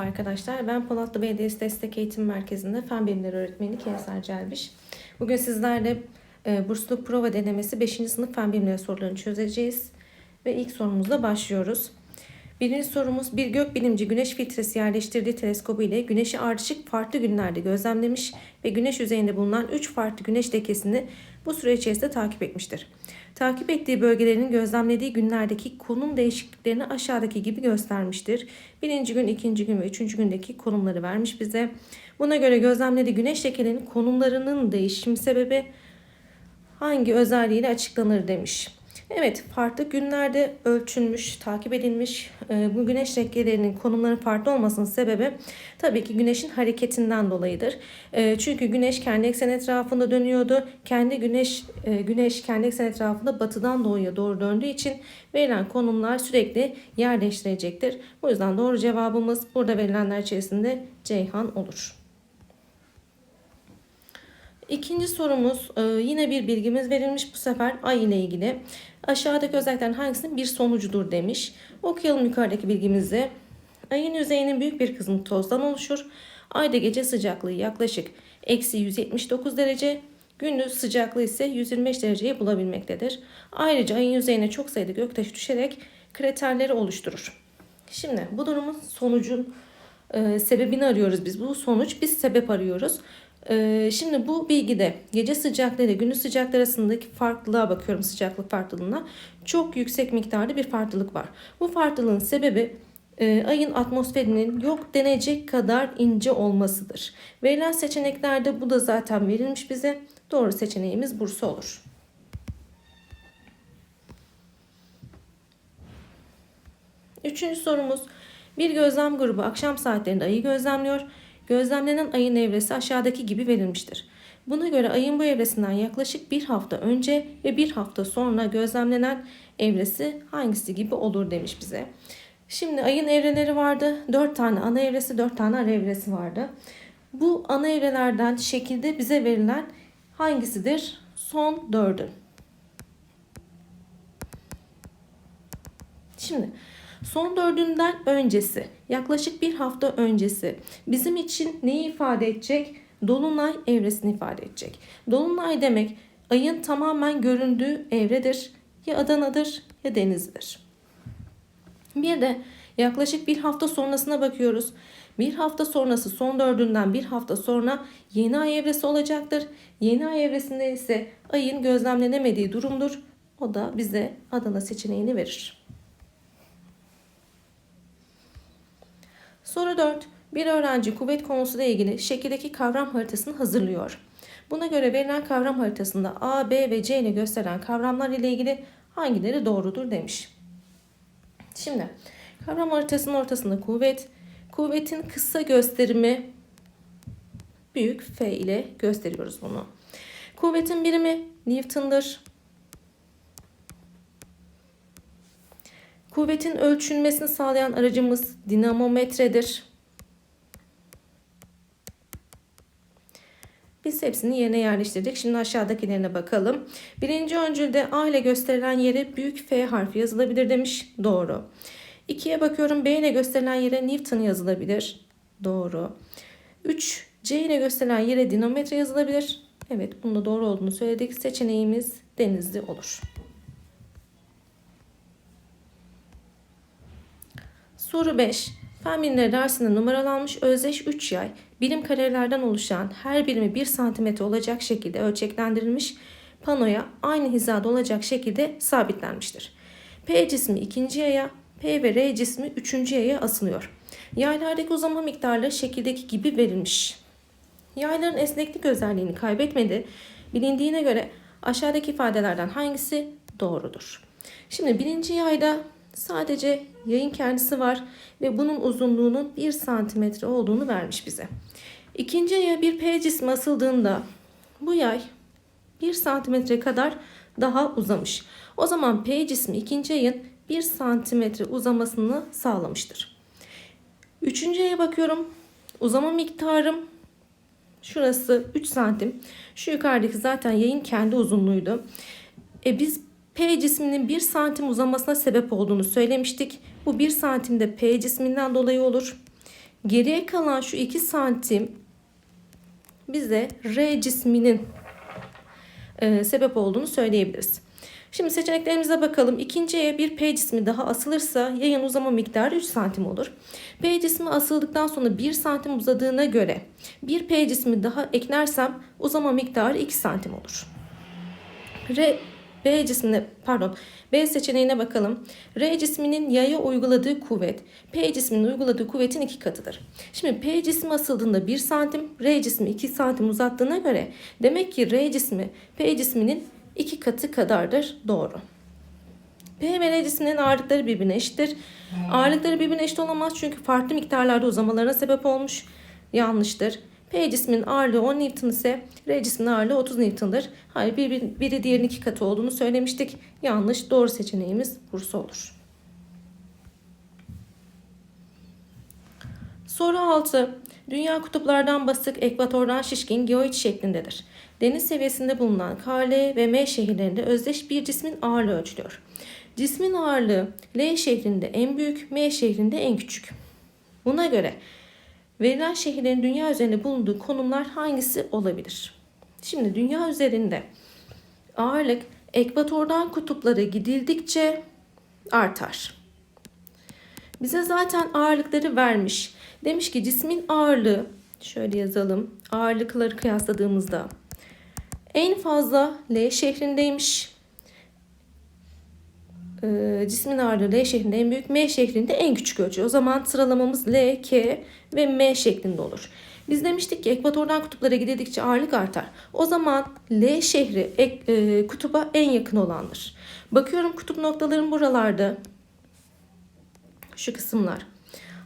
arkadaşlar. Ben Polatlı Belediyesi Destek Eğitim Merkezi'nde Fen Bilimleri Öğretmeni Kevser Celbiş. Bugün sizlerle e, bursluluk prova denemesi 5. sınıf Fen Bilimleri sorularını çözeceğiz. Ve ilk sorumuzla başlıyoruz. Birinci sorumuz bir gökbilimci güneş filtresi yerleştirdiği teleskobu ile güneşi ardışık farklı günlerde gözlemlemiş ve güneş yüzeyinde bulunan 3 farklı güneş lekesini bu süre içerisinde takip etmiştir. Takip ettiği bölgelerin gözlemlediği günlerdeki konum değişikliklerini aşağıdaki gibi göstermiştir. Birinci gün, ikinci gün ve üçüncü gündeki konumları vermiş bize. Buna göre gözlemlediği güneş lekelerinin konumlarının değişim sebebi hangi özelliğiyle açıklanır demiş. Evet, farklı günlerde ölçülmüş, takip edilmiş e, bu güneş lekelerinin konumlarının farklı olmasının sebebi tabii ki güneşin hareketinden dolayıdır. E, Çünkü güneş kendi eksen etrafında dönüyordu. Kendi güneş e, güneş kendi eksen etrafında batıdan doğuya doğru döndüğü için verilen konumlar sürekli yer değiştirecektir. Bu yüzden doğru cevabımız burada verilenler içerisinde Ceyhan olur. İkinci sorumuz e, yine bir bilgimiz verilmiş bu sefer ay ile ilgili. Aşağıdaki özelliklerin hangisinin bir sonucudur demiş. Okuyalım yukarıdaki bilgimizi. Ayın yüzeyinin büyük bir kısmı tozdan oluşur. Ayda gece sıcaklığı yaklaşık eksi 179 derece, gündüz sıcaklığı ise 125 dereceyi bulabilmektedir. Ayrıca ayın yüzeyine çok sayıda göktaşı düşerek kraterleri oluşturur. Şimdi bu durumun sonucun e, sebebini arıyoruz biz. Bu sonuç biz sebep arıyoruz. Ee, şimdi bu bilgide gece sıcaklığı ile gündüz sıcaklığı arasındaki farklılığa bakıyorum sıcaklık farklılığına. Çok yüksek miktarda bir farklılık var. Bu farklılığın sebebi e, ayın atmosferinin yok denecek kadar ince olmasıdır. Verilen seçeneklerde bu da zaten verilmiş bize. Doğru seçeneğimiz Bursa olur. Üçüncü sorumuz. Bir gözlem grubu akşam saatlerinde ayı gözlemliyor. Gözlemlenen ayın evresi aşağıdaki gibi verilmiştir. Buna göre ayın bu evresinden yaklaşık bir hafta önce ve bir hafta sonra gözlemlenen evresi hangisi gibi olur demiş bize. Şimdi ayın evreleri vardı. 4 tane ana evresi, 4 tane ara evresi vardı. Bu ana evrelerden şekilde bize verilen hangisidir? Son dördü. Şimdi Son dördünden öncesi, yaklaşık bir hafta öncesi bizim için neyi ifade edecek? Dolunay evresini ifade edecek. Dolunay demek ayın tamamen göründüğü evredir. Ya Adana'dır ya Denizli'dir. Bir de yaklaşık bir hafta sonrasına bakıyoruz. Bir hafta sonrası son dördünden bir hafta sonra yeni ay evresi olacaktır. Yeni ay evresinde ise ayın gözlemlenemediği durumdur. O da bize Adana seçeneğini verir. Soru 4. Bir öğrenci kuvvet konusuyla ilgili şekildeki kavram haritasını hazırlıyor. Buna göre verilen kavram haritasında A, B ve C gösteren kavramlar ile ilgili hangileri doğrudur demiş. Şimdi kavram haritasının ortasında kuvvet, kuvvetin kısa gösterimi büyük F ile gösteriyoruz bunu. Kuvvetin birimi Newton'dır. Kuvvetin ölçülmesini sağlayan aracımız dinamometredir. Biz hepsini yerine yerleştirdik. Şimdi aşağıdakilerine bakalım. Birinci öncülde A ile gösterilen yere büyük F harfi yazılabilir demiş. Doğru. İkiye bakıyorum. B ile gösterilen yere Newton yazılabilir. Doğru. 3. C ile gösterilen yere dinamometre yazılabilir. Evet bunun da doğru olduğunu söyledik. Seçeneğimiz denizli olur. Soru 5. Fen dersinde numaralanmış özdeş 3 yay birim karelerden oluşan her birimi 1 cm olacak şekilde ölçeklendirilmiş panoya aynı hizada olacak şekilde sabitlenmiştir. P cismi ikinci yaya, P ve R cismi üçüncü yaya asılıyor. Yaylardaki uzama miktarları şekildeki gibi verilmiş. Yayların esneklik özelliğini kaybetmedi. Bilindiğine göre aşağıdaki ifadelerden hangisi doğrudur? Şimdi birinci yayda Sadece yayın kendisi var ve bunun uzunluğunun 1 santimetre olduğunu vermiş bize. İkinci yaya bir P cismi asıldığında bu yay 1 santimetre kadar daha uzamış. O zaman P cismi ikinci yayın 1 santimetre uzamasını sağlamıştır. Üçüncü yaya bakıyorum. Uzama miktarım şurası 3 santim. Şu yukarıdaki zaten yayın kendi uzunluğuydu. E biz P cisminin 1 santim uzamasına sebep olduğunu söylemiştik. Bu 1 santim de P cisminden dolayı olur. geriye kalan şu 2 santim bize R cisminin e, sebep olduğunu söyleyebiliriz. Şimdi seçeneklerimize bakalım. İkinciye bir P cismi daha asılırsa yayın uzama miktarı 3 santim olur. P cismi asıldıktan sonra 1 santim uzadığına göre bir P cismi daha eklersem uzama miktarı 2 santim olur. R B cismine pardon B seçeneğine bakalım. R cisminin yaya uyguladığı kuvvet P cisminin uyguladığı kuvvetin iki katıdır. Şimdi P cismi asıldığında 1 santim R cismi 2 santim uzattığına göre demek ki R cismi P cisminin iki katı kadardır. Doğru. P ve R cisimlerin ağırlıkları birbirine eşittir. Ağırlıkları birbirine eşit olamaz çünkü farklı miktarlarda uzamalarına sebep olmuş. Yanlıştır. P cisminin ağırlığı 10 Newton ise R cisminin ağırlığı 30 Newton'dır. Hayır biri, biri diğerinin iki katı olduğunu söylemiştik. Yanlış. Doğru seçeneğimiz Bursa olur. Soru 6. Dünya kutuplardan basık, ekvatordan şişkin, geoid şeklindedir. Deniz seviyesinde bulunan K, L ve M şehirlerinde özdeş bir cismin ağırlığı ölçülüyor. Cismin ağırlığı L şehrinde en büyük, M şehrinde en küçük. Buna göre verilen şehirlerin dünya üzerinde bulunduğu konumlar hangisi olabilir? Şimdi dünya üzerinde ağırlık ekvatordan kutuplara gidildikçe artar. Bize zaten ağırlıkları vermiş. Demiş ki cismin ağırlığı şöyle yazalım. Ağırlıkları kıyasladığımızda en fazla L şehrindeymiş. Ee, cismin ağırlığı L şehrinde en büyük, M şehrinde en küçük ölçü. O zaman sıralamamız L, K ve M şeklinde olur. Biz demiştik ki ekvatordan kutuplara gidildikçe ağırlık artar. O zaman L şehri ek, e, kutuba en yakın olandır. Bakıyorum kutup noktalarım buralarda. Şu kısımlar.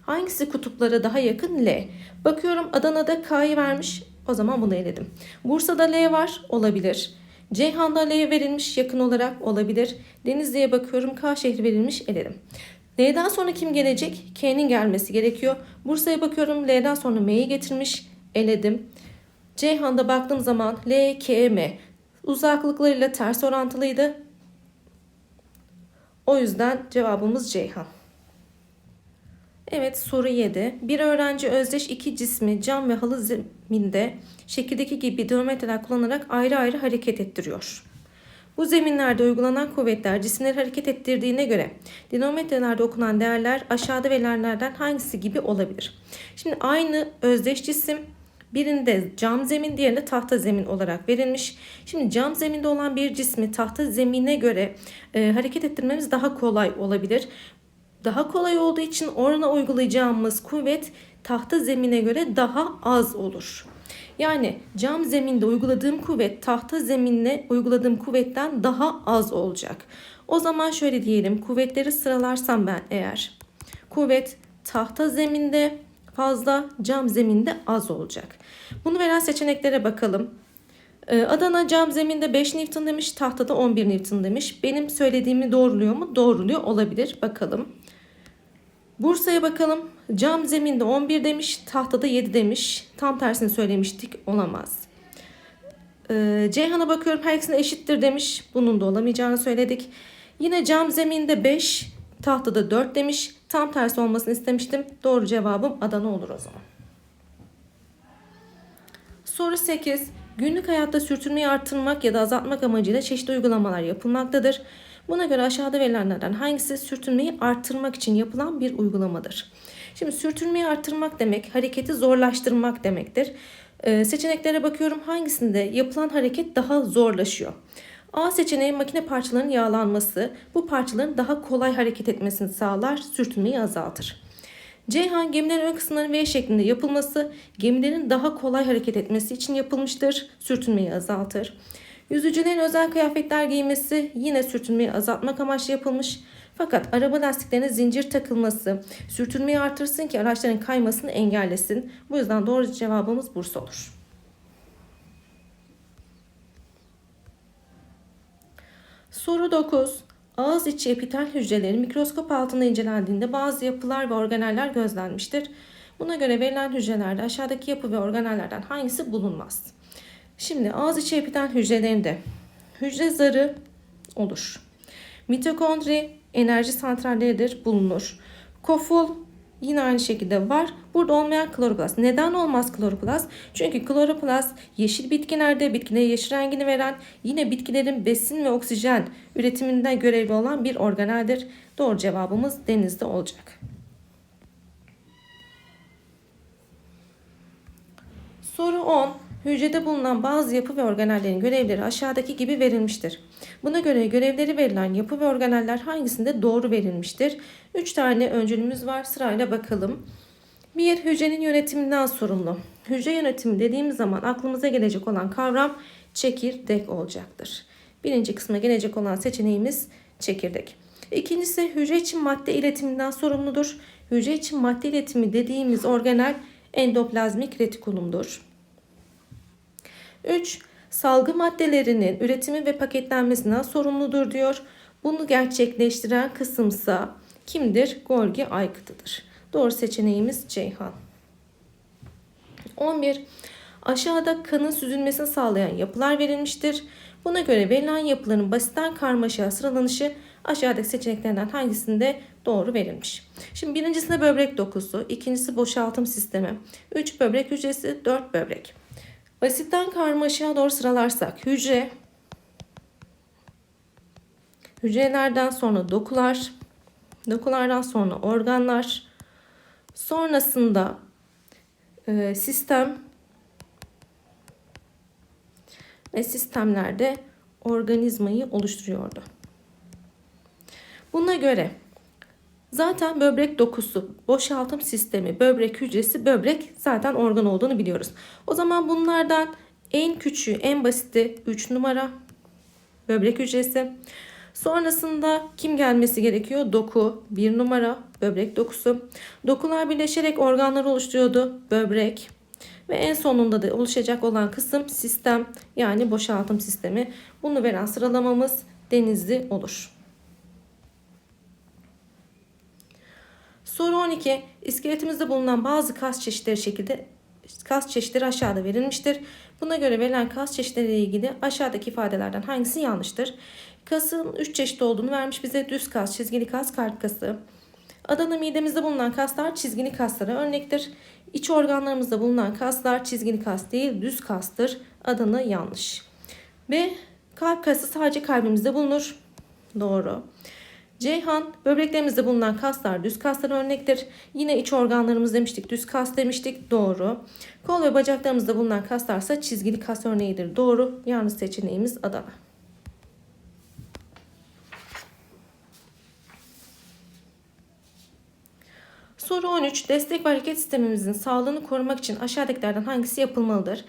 Hangisi kutuplara daha yakın? L. Bakıyorum Adana'da K'yı vermiş. O zaman bunu eledim. Bursa'da L var. Olabilir. Ceyhan'da L verilmiş yakın olarak olabilir. Denizli'ye bakıyorum K şehri verilmiş eledim. L'den sonra kim gelecek? K'nin gelmesi gerekiyor. Bursa'ya bakıyorum L'den sonra M'yi getirmiş. Eledim. Ceyhan'da baktığım zaman L, K, M uzaklıklarıyla ters orantılıydı. O yüzden cevabımız Ceyhan. Evet soru 7. Bir öğrenci özdeş iki cismi cam ve halı zeminde şekildeki gibi diometreler kullanarak ayrı ayrı hareket ettiriyor. Bu zeminlerde uygulanan kuvvetler cisimleri hareket ettirdiğine göre dinometrelerde okunan değerler aşağıda verilenlerden hangisi gibi olabilir? Şimdi aynı özdeş cisim birinde cam zemin diğerinde tahta zemin olarak verilmiş. Şimdi cam zeminde olan bir cismi tahta zemine göre e, hareket ettirmemiz daha kolay olabilir daha kolay olduğu için orana uygulayacağımız kuvvet tahta zemine göre daha az olur. Yani cam zeminde uyguladığım kuvvet tahta zeminle uyguladığım kuvvetten daha az olacak. O zaman şöyle diyelim kuvvetleri sıralarsam ben eğer kuvvet tahta zeminde fazla cam zeminde az olacak. Bunu veren seçeneklere bakalım. Ee, Adana cam zeminde 5 Newton demiş, tahtada 11 Newton demiş. Benim söylediğimi doğruluyor mu? Doğruluyor olabilir. Bakalım. Bursa'ya bakalım. Cam zeminde 11 demiş, tahtada 7 demiş. Tam tersini söylemiştik. Olamaz. Ee, Ceyhan'a bakıyorum her eşittir demiş. Bunun da olamayacağını söyledik. Yine cam zeminde 5, tahtada 4 demiş. Tam tersi olmasını istemiştim. Doğru cevabım Adana olur o zaman. Soru 8. Günlük hayatta sürtünmeyi artırmak ya da azaltmak amacıyla çeşitli uygulamalar yapılmaktadır. Buna göre aşağıda verilenlerden hangisi sürtünmeyi arttırmak için yapılan bir uygulamadır? Şimdi sürtünmeyi arttırmak demek hareketi zorlaştırmak demektir. Ee, seçeneklere bakıyorum hangisinde yapılan hareket daha zorlaşıyor. A seçeneği makine parçalarının yağlanması. Bu parçaların daha kolay hareket etmesini sağlar, sürtünmeyi azaltır. Ceyhan gemilerin ön kısımlarının V şeklinde yapılması gemilerin daha kolay hareket etmesi için yapılmıştır. Sürtünmeyi azaltır. Yüzücülerin özel kıyafetler giymesi yine sürtünmeyi azaltmak amaçlı yapılmış. Fakat araba lastiklerine zincir takılması sürtünmeyi artırsın ki araçların kaymasını engellesin. Bu yüzden doğru cevabımız Bursa olur. Soru 9. Ağız içi epitel hücreleri mikroskop altında incelendiğinde bazı yapılar ve organeller gözlenmiştir. Buna göre verilen hücrelerde aşağıdaki yapı ve organellerden hangisi bulunmaz? Şimdi ağız içi epitel hücrelerinde hücre zarı olur. Mitokondri enerji santralleridir bulunur. Koful Yine aynı şekilde var. Burada olmayan kloroplast. Neden olmaz kloroplast? Çünkü kloroplast yeşil bitkilerde bitkilere yeşil rengini veren yine bitkilerin besin ve oksijen üretiminde görevli olan bir organeldir. Doğru cevabımız denizde olacak. Soru 10. Hücrede bulunan bazı yapı ve organellerin görevleri aşağıdaki gibi verilmiştir. Buna göre görevleri verilen yapı ve organeller hangisinde doğru verilmiştir? 3 tane öncülümüz var. Sırayla bakalım. Bir hücrenin yönetiminden sorumlu. Hücre yönetimi dediğimiz zaman aklımıza gelecek olan kavram çekirdek olacaktır. Birinci kısma gelecek olan seçeneğimiz çekirdek. İkincisi hücre için madde iletiminden sorumludur. Hücre için madde iletimi dediğimiz organel endoplazmik retikulumdur. 3. Salgı maddelerinin üretimi ve paketlenmesinden sorumludur diyor. Bunu gerçekleştiren kısımsa kimdir? Golgi aygıtıdır. Doğru seçeneğimiz Ceyhan. 11. Aşağıda kanın süzülmesini sağlayan yapılar verilmiştir. Buna göre verilen yapıların basitten karmaşaya sıralanışı aşağıdaki seçeneklerden hangisinde doğru verilmiş. Şimdi birincisinde böbrek dokusu, ikincisi boşaltım sistemi, 3 böbrek hücresi, 4 böbrek. Basitten karmaşaya doğru sıralarsak hücre, hücrelerden sonra dokular, dokulardan sonra organlar, sonrasında e, sistem ve sistemlerde organizmayı oluşturuyordu. Buna göre zaten böbrek dokusu, boşaltım sistemi, böbrek hücresi, böbrek zaten organ olduğunu biliyoruz. O zaman bunlardan en küçüğü, en basiti 3 numara böbrek hücresi. Sonrasında kim gelmesi gerekiyor? Doku 1 numara böbrek dokusu. Dokular birleşerek organları oluşturuyordu. Böbrek. Ve en sonunda da oluşacak olan kısım sistem yani boşaltım sistemi. Bunu veren sıralamamız denizli olur. Soru 12. İskeletimizde bulunan bazı kas çeşitleri şekilde kas çeşitleri aşağıda verilmiştir. Buna göre verilen kas çeşitleriyle ilgili aşağıdaki ifadelerden hangisi yanlıştır? Kasın 3 çeşit olduğunu vermiş bize. Düz kas, çizgili kas, kalp kası. Adana midemizde bulunan kaslar çizgili kaslara örnektir. İç organlarımızda bulunan kaslar çizgili kas değil düz kastır. Adana yanlış. Ve kalp kası sadece kalbimizde bulunur. Doğru. Ceyhan, böbreklerimizde bulunan kaslar düz kaslar örnektir. Yine iç organlarımız demiştik, düz kas demiştik. Doğru. Kol ve bacaklarımızda bulunan kaslarsa çizgili kas örneğidir. Doğru. Yanlış seçeneğimiz Adana. Soru 13. Destek ve hareket sistemimizin sağlığını korumak için aşağıdakilerden hangisi yapılmalıdır?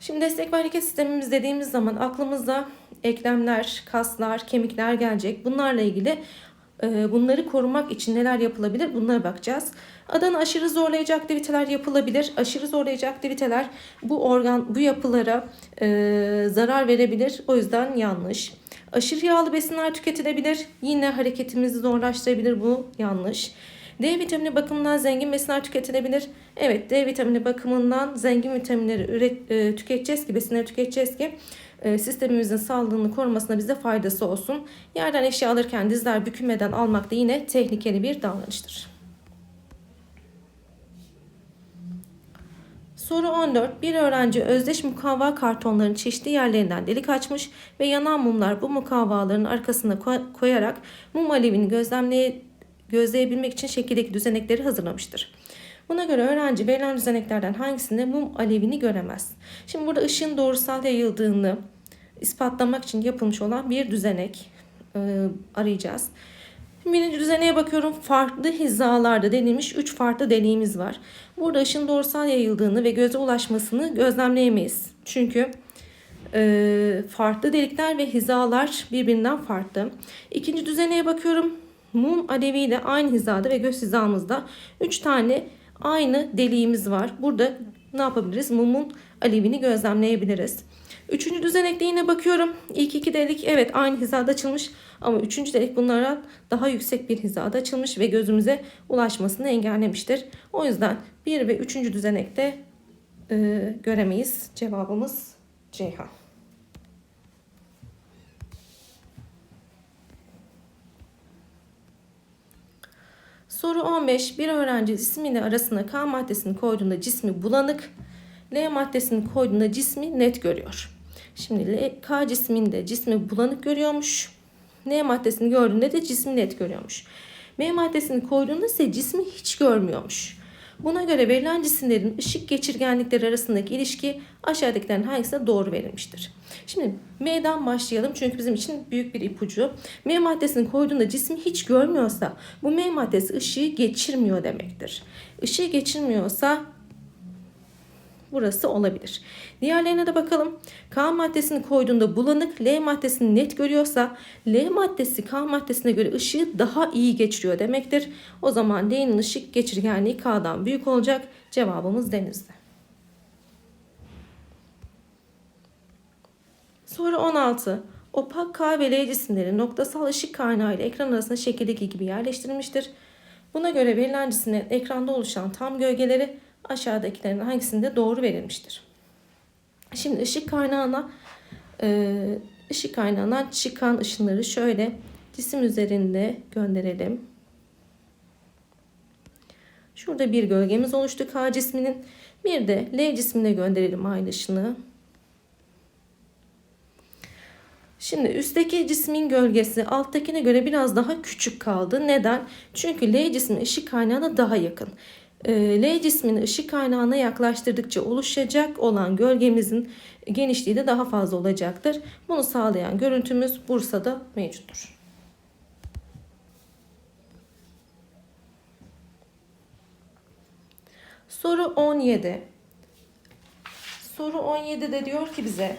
Şimdi destek ve hareket sistemimiz dediğimiz zaman aklımıza eklemler, kaslar, kemikler gelecek. Bunlarla ilgili e, bunları korumak için neler yapılabilir bunlara bakacağız. Adana aşırı zorlayıcı aktiviteler yapılabilir. Aşırı zorlayıcı aktiviteler bu organ, bu yapılara e, zarar verebilir. O yüzden yanlış. Aşırı yağlı besinler tüketilebilir. Yine hareketimizi zorlaştırabilir. Bu yanlış. D vitamini bakımından zengin besinler tüketilebilir. Evet D vitamini bakımından zengin vitaminleri üret, e, tüketeceğiz ki besinleri tüketeceğiz ki sistemimizin sağlığını korumasına bize faydası olsun. Yerden eşya alırken dizler bükülmeden almak da yine tehlikeli bir davranıştır. Soru 14. Bir öğrenci özdeş mukavva kartonların çeşitli yerlerinden delik açmış ve yanan mumlar bu mukavvaların arkasına koyarak mum alevini gözlemleye gözleyebilmek için şekildeki düzenekleri hazırlamıştır. Buna göre öğrenci verilen düzeneklerden hangisinde mum alevini göremez. Şimdi burada ışığın doğrusal yayıldığını ispatlamak için yapılmış olan bir düzenek e, arayacağız. Birinci düzeneye bakıyorum. Farklı hizalarda denilmiş 3 farklı deliğimiz var. Burada ışın doğrusal yayıldığını ve göze ulaşmasını gözlemleyemeyiz. Çünkü e, farklı delikler ve hizalar birbirinden farklı. İkinci düzeneye bakıyorum. Mum aleviyle aynı hizada ve göz hizamızda 3 tane aynı deliğimiz var. Burada ne yapabiliriz? Mumun alevini gözlemleyebiliriz. Üçüncü düzenekte yine bakıyorum. İlk iki delik evet aynı hizada açılmış ama üçüncü delik bunlara daha yüksek bir hizada açılmış ve gözümüze ulaşmasını engellemiştir. O yüzden bir ve üçüncü düzenekte e, göremeyiz. Cevabımız Ceyhan. Soru 15. Bir öğrenci ismiyle arasına K maddesini koyduğunda cismi bulanık, L maddesini koyduğunda cismi net görüyor. Şimdi L, K cisminde cismi bulanık görüyormuş. N maddesini gördüğünde de cismi net görüyormuş. M maddesini koyduğunda ise cismi hiç görmüyormuş. Buna göre verilen cisimlerin ışık geçirgenlikleri arasındaki ilişki aşağıdakilerin hangisine doğru verilmiştir? Şimdi M'den başlayalım çünkü bizim için büyük bir ipucu. M maddesini koyduğunda cismi hiç görmüyorsa bu M maddesi ışığı geçirmiyor demektir. Işığı geçirmiyorsa burası olabilir. Diğerlerine de bakalım. K maddesini koyduğunda bulanık, L maddesini net görüyorsa L maddesi K maddesine göre ışığı daha iyi geçiriyor demektir. O zaman L'nin ışık geçirgenliği K'dan büyük olacak. Cevabımız denizde. Soru 16. Opak K ve L cisimleri noktasal ışık kaynağı ile ekran arasında şekildeki gibi yerleştirilmiştir. Buna göre verilen cisimlerin ekranda oluşan tam gölgeleri aşağıdakilerin hangisinde doğru verilmiştir? Şimdi ışık kaynağına e, ışık kaynağından çıkan ışınları şöyle cisim üzerinde gönderelim. Şurada bir gölgemiz oluştu K cisminin. Bir de L cismine gönderelim aynı ışını. Şimdi üstteki cismin gölgesi alttakine göre biraz daha küçük kaldı. Neden? Çünkü L cismi ışık kaynağına daha yakın. Ee, L cismini ışık kaynağına yaklaştırdıkça oluşacak olan gölgemizin genişliği de daha fazla olacaktır. Bunu sağlayan görüntümüz Bursa'da mevcuttur. Soru 17. Soru 17'de diyor ki bize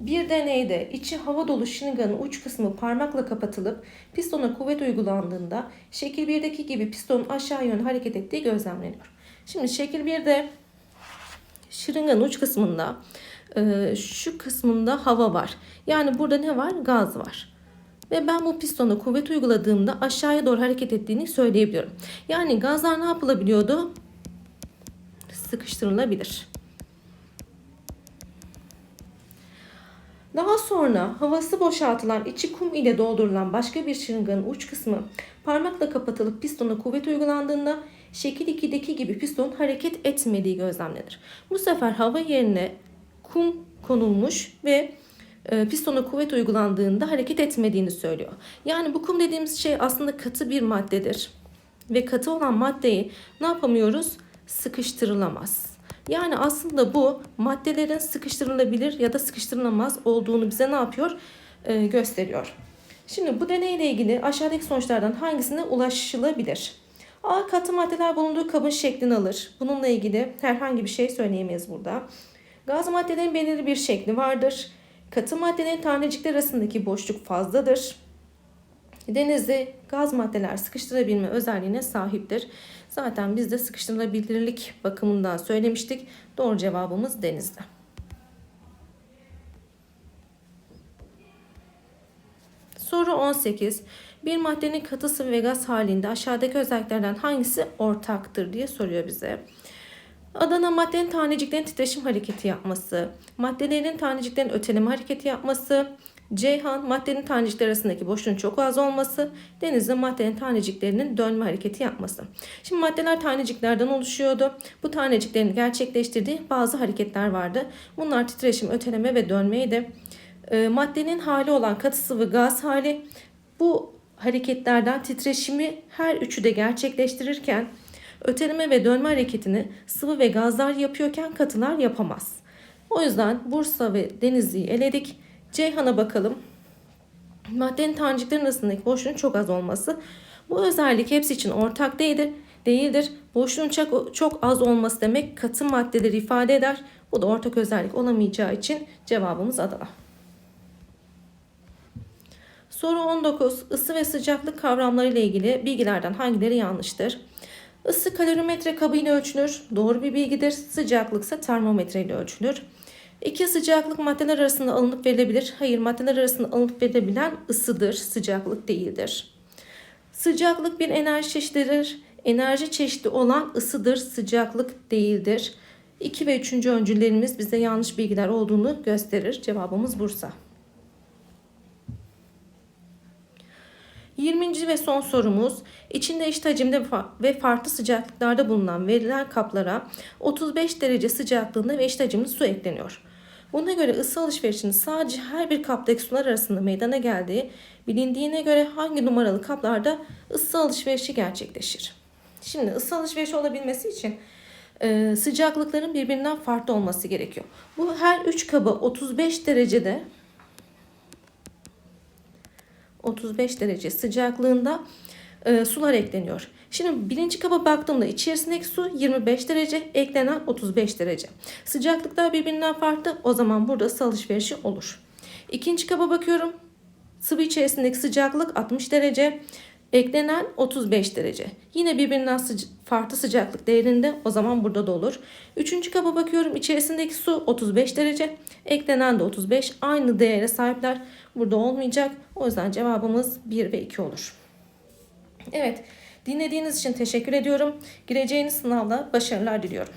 bir deneyde içi hava dolu şırınganın uç kısmı parmakla kapatılıp pistona kuvvet uygulandığında şekil 1'deki gibi pistonun aşağı yönlü hareket ettiği gözlemleniyor. Şimdi şekil 1'de şırınganın uç kısmında e, şu kısmında hava var. Yani burada ne var? Gaz var. Ve ben bu pistona kuvvet uyguladığımda aşağıya doğru hareket ettiğini söyleyebiliyorum. Yani gazlar ne yapılabiliyordu? Sıkıştırılabilir. Daha sonra havası boşaltılan içi kum ile doldurulan başka bir şırınganın uç kısmı parmakla kapatılıp pistona kuvvet uygulandığında şekil 2'deki gibi piston hareket etmediği gözlemlenir. Bu sefer hava yerine kum konulmuş ve e, pistona kuvvet uygulandığında hareket etmediğini söylüyor. Yani bu kum dediğimiz şey aslında katı bir maddedir. Ve katı olan maddeyi ne yapamıyoruz? Sıkıştırılamaz. Yani aslında bu maddelerin sıkıştırılabilir ya da sıkıştırılamaz olduğunu bize ne yapıyor? Ee, gösteriyor. Şimdi bu deneyle ilgili aşağıdaki sonuçlardan hangisine ulaşılabilir? A. Katı maddeler bulunduğu kabın şeklini alır. Bununla ilgili herhangi bir şey söyleyemeyiz burada. Gaz maddelerin belirli bir şekli vardır. Katı maddelerin tanecikler arasındaki boşluk fazladır. Denizde gaz maddeler sıkıştırabilme özelliğine sahiptir. Zaten biz de sıkıştırılabilirlik bakımından söylemiştik. Doğru cevabımız denizde. Soru 18. Bir maddenin katı sıvı ve gaz halinde aşağıdaki özelliklerden hangisi ortaktır diye soruyor bize. Adana maddenin taneciklerin titreşim hareketi yapması, maddelerin taneciklerin öteleme hareketi yapması, Ceyhan maddenin tanecikler arasındaki boşluğun çok az olması, denizde maddenin taneciklerinin dönme hareketi yapması. Şimdi maddeler taneciklerden oluşuyordu. Bu taneciklerin gerçekleştirdiği bazı hareketler vardı. Bunlar titreşim, öteleme ve dönmeydi. E, maddenin hali olan katı sıvı gaz hali bu hareketlerden titreşimi her üçü de gerçekleştirirken öteleme ve dönme hareketini sıvı ve gazlar yapıyorken katılar yapamaz. O yüzden Bursa ve Denizli'yi eledik. Ceyhan'a bakalım. Maddenin taneciklerin arasındaki boşluğun çok az olması. Bu özellik hepsi için ortak değildir. değildir. Boşluğun çok, çok az olması demek katı maddeleri ifade eder. Bu da ortak özellik olamayacağı için cevabımız Adana. Soru 19. Isı ve sıcaklık kavramları ile ilgili bilgilerden hangileri yanlıştır? Isı kalorimetre kabı ile ölçülür. Doğru bir bilgidir. Sıcaklık ise termometre ile ölçülür. İki sıcaklık maddeler arasında alınıp verilebilir. Hayır maddeler arasında alınıp verilebilen ısıdır, sıcaklık değildir. Sıcaklık bir enerji çeşididir. Enerji çeşidi olan ısıdır, sıcaklık değildir. 2 ve 3. öncüllerimiz bize yanlış bilgiler olduğunu gösterir. Cevabımız Bursa. 20. ve son sorumuz içinde eşit hacimde ve farklı sıcaklıklarda bulunan verilen kaplara 35 derece sıcaklığında ve eşit hacimli su ekleniyor. Buna göre ısı alışverişinin sadece her bir kaptaki sular arasında meydana geldiği bilindiğine göre hangi numaralı kaplarda ısı alışverişi gerçekleşir? Şimdi ısı alışverişi olabilmesi için e, sıcaklıkların birbirinden farklı olması gerekiyor. Bu her 3 kaba 35 derecede 35 derece sıcaklığında e, sular ekleniyor. Şimdi birinci kaba baktığımda içerisindeki su 25 derece, eklenen 35 derece. Sıcaklıklar birbirinden farklı. O zaman burada ısı alışverişi olur. İkinci kaba bakıyorum. Sıvı içerisindeki sıcaklık 60 derece, eklenen 35 derece. Yine birbirinden sıca- farklı sıcaklık değerinde o zaman burada da olur. Üçüncü kaba bakıyorum. İçerisindeki su 35 derece, eklenen de 35. Aynı değere sahipler. Burada olmayacak. O yüzden cevabımız 1 ve 2 olur. Evet, dinlediğiniz için teşekkür ediyorum. Gireceğiniz sınavda başarılar diliyorum.